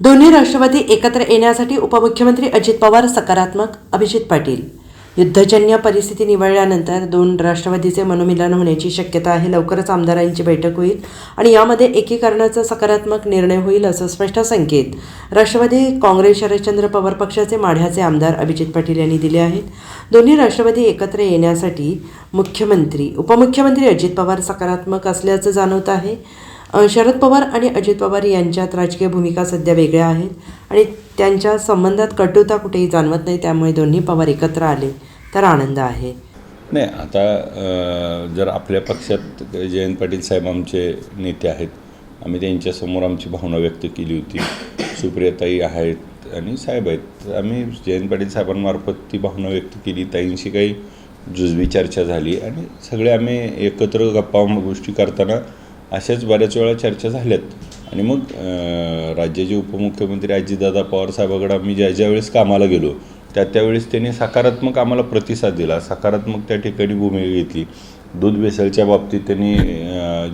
दोन्ही राष्ट्रवादी एकत्र येण्यासाठी उपमुख्यमंत्री अजित पवार सकारात्मक अभिजित पाटील. युद्धजन्य परिस्थिती निवळल्यानंतर दोन राष्ट्रवादीचे मनोमिलन होण्याची शक्यता आहे. लवकरच आमदारांची बैठक होईल आणि यामध्ये एकीकरणाचा सकारात्मक निर्णय होईल असं स्पष्ट संकेत राष्ट्रवादी काँग्रेस शरदचंद्र पवार पक्षाचे माढ्याचे आमदार अभिजित पाटील यांनी दिले आहेत. दोन्ही राष्ट्रवादी एकत्र येण्यासाठी मुख्यमंत्री उपमुख्यमंत्री अजित पवार सकारात्मक असल्याचं जाणवत आहे. शरद पवार आणि अजित पवार यांच्यात राजकीय भूमिका सध्या वेगळ्या आहेत आणि त्यांच्या संबंधात कटुता कुठेही जाणवत नाही त्यामुळे दोन्ही पवार एकत्र आले तर आनंद आहे. नाही आता जर आपल्या पक्षात जयंत पाटील साहेब आमचे नेते आहेत आम्ही त्यांच्यासमोर आमची भावना व्यक्त केली होती. सुप्रियाताई आहेत आणि साहेब आहेत. आम्ही जयंत पाटील साहेबांमार्फत ती भावना व्यक्त केली ताईंशी काही जुजवी चर्चा झाली आणि सगळे आम्ही एकत्र गप्पा गोष्टी करताना अशाच बऱ्याच वेळा चर्चा झाल्यात. आणि मग राज्याचे उपमुख्यमंत्री अजितदादा पवार साहेबाकडे आम्ही ज्या ज्या वेळेस कामाला गेलो त्या त्यावेळेस त्यांनी सकारात्मक आम्हाला प्रतिसाद दिला. सकारात्मक त्या ठिकाणी भूमिका घेतली. दूध भेसळच्या बाबतीत त्यांनी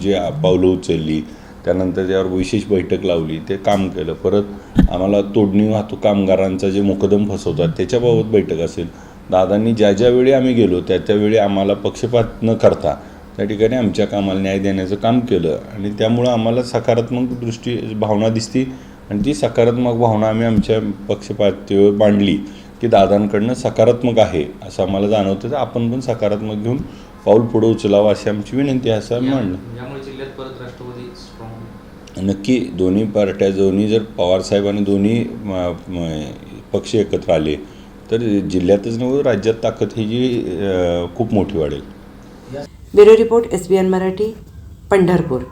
जी पावलं उचलली त्यानंतर त्यावर विशेष बैठक लावली ते काम केलं. परत आम्हाला तोडणी वाहतूक कामगारांचा जे मुकदम फसवतात त्याच्याबाबत बैठक असेल. दादांनी ज्या ज्या वेळी आम्ही गेलो त्या त्यावेळी आम्हाला पक्षपात न करता त्या ठिकाणी आमच्या कामाला न्याय देण्याचं काम केलं. आणि त्यामुळं आम्हाला सकारात्मक दृष्टी भावना दिसती. आणि ती सकारात्मक भावना आम्ही आमच्या पक्षपातीवर मांडली की दादांकडनं सकारात्मक आहे असं आम्हाला जाणवतं. तर आपण पण सकारात्मक घेऊन पाऊल पुढं उचलावं अशी आमची विनंती आहे असं आम्ही मांडलं. नक्की दोन्ही पार्ट्या दोन्ही जर पवारसाहेब आणि दोन्ही पक्ष एकत्र आले तर जिल्ह्यातच नव्हे राज्यात ताकद ही जी खूप मोठी वाढेल. Bureau report S B N Marathi Pandharpur.